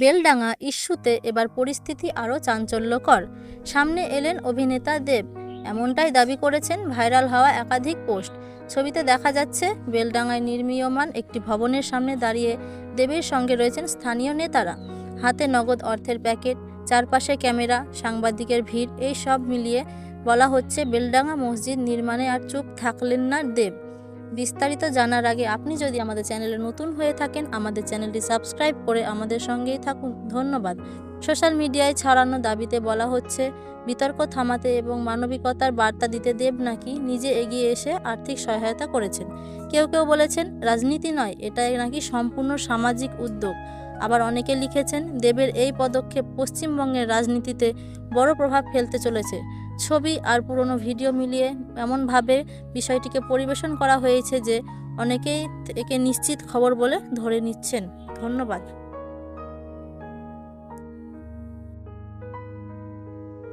বেলডাঙ্গা ইস্যুতে এবার পরিস্থিতি আরও চাঞ্চল্যকর। সামনে এলেন অভিনেতা দেব। এমনটাই দাবি করেছেন ভাইরাল হওয়া একাধিক পোস্ট। ছবিতে দেখা যাচ্ছে, বেলডাঙায় নির্মীয়মান একটি ভবনের সামনে দাঁড়িয়ে দেবের সঙ্গে রয়েছেন স্থানীয় নেতারা। হাতে নগদ অর্থের প্যাকেট, চারপাশে ক্যামেরা, সাংবাদিকের ভিড়, এই সব মিলিয়ে বলা হচ্ছে বেলডাঙ্গা মসজিদ নির্মাণে আর চুপ থাকলেন না দেব। বিস্তারিত জানার আগে আপনি যদি আমাদের চ্যানেলে নতুন হয়ে থাকেন, আমাদের চ্যানেলটি সাবস্ক্রাইব করে আমাদের সঙ্গেই থাকুন। ধন্যবাদ। সোশ্যাল মিডিয়ায় ছড়ানো দাবিতে বলা হচ্ছে, বিতর্ক থামাতে এবং মানবিকতার বার্তা দিতে দেব নাকি, নিজে এগিয়ে এসে আর্থিক সহায়তা করেছেন। কেউ কেউ বলেছেন, রাজনীতি নয় এটা নাকি সম্পূর্ণ সামাজিক উদ্যোগ। আবার অনেকে লিখেছেন, দেবের এই পদক্ষেপ পশ্চিমবঙ্গের রাজনীতিতে বড় প্রভাব ফেলতে চলেছে। ছবি আর পুরনো ভিডিও মিলিয়ে এমনভাবে বিষয়টিকে পরিবেশন করা হয়েছে যে অনেকেই একে নিশ্চিত খবর বলে ধরে নিচ্ছেন। ধন্যবাদ।